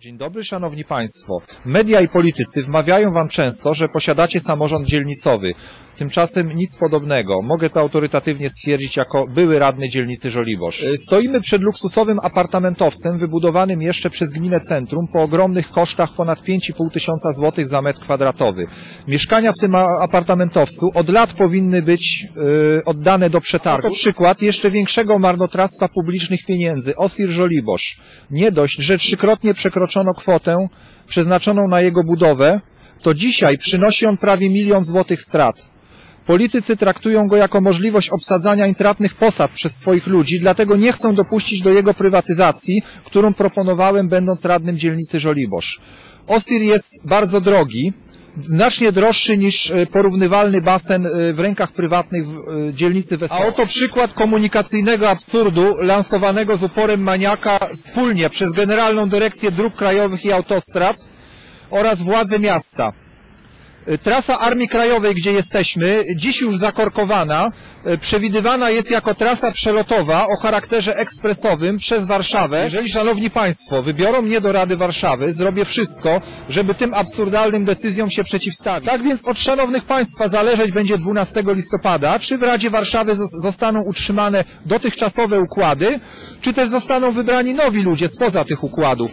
Dzień dobry, szanowni państwo. Media i politycy wmawiają wam często, że posiadacie samorząd dzielnicowy. Tymczasem nic podobnego. Mogę to autorytatywnie stwierdzić jako były radny dzielnicy Żoliborz. Y, Stoimy przed luksusowym apartamentowcem wybudowanym jeszcze przez gminę centrum po ogromnych kosztach ponad 5,5 tysiąca złotych za metr kwadratowy. Mieszkania w tym apartamentowcu od lat powinny być y, oddane do przetargu. To przykład jeszcze większego marnotrawstwa publicznych pieniędzy. Osir Żoliborz. Nie dość, że trzykrotnie przekroczono kwotę przeznaczoną na jego budowę, to dzisiaj przynosi on prawie milion złotych strat. Politycy traktują go jako możliwość obsadzania intratnych posad przez swoich ludzi, dlatego nie chcą dopuścić do jego prywatyzacji, którą proponowałem będąc radnym dzielnicy Żoliborz. Osir jest bardzo drogi, znacznie droższy niż e, porównywalny basen e, w rękach prywatnych w e, dzielnicy Wesoła. A oto przykład komunikacyjnego absurdu lansowanego z uporem maniaka wspólnie przez Generalną Dyrekcję Dróg Krajowych i Autostrad oraz władze miasta. Y, Trasa Armii Krajowej, gdzie jesteśmy, dziś już zakorkowana, y, przewidywana jest jako trasa przelotowa o charakterze ekspresowym przez Warszawę. Jeżeli, szanowni państwo, wybiorą mnie do Rady Warszawy, zrobię wszystko, żeby tym absurdalnym decyzjom się przeciwstawić. Tak więc od szanownych państwa zależeć będzie 12 listopada, czy w Radzie Warszawy zos- zostaną utrzymane dotychczasowe układy, czy też zostaną wybrani nowi ludzie spoza tych układów.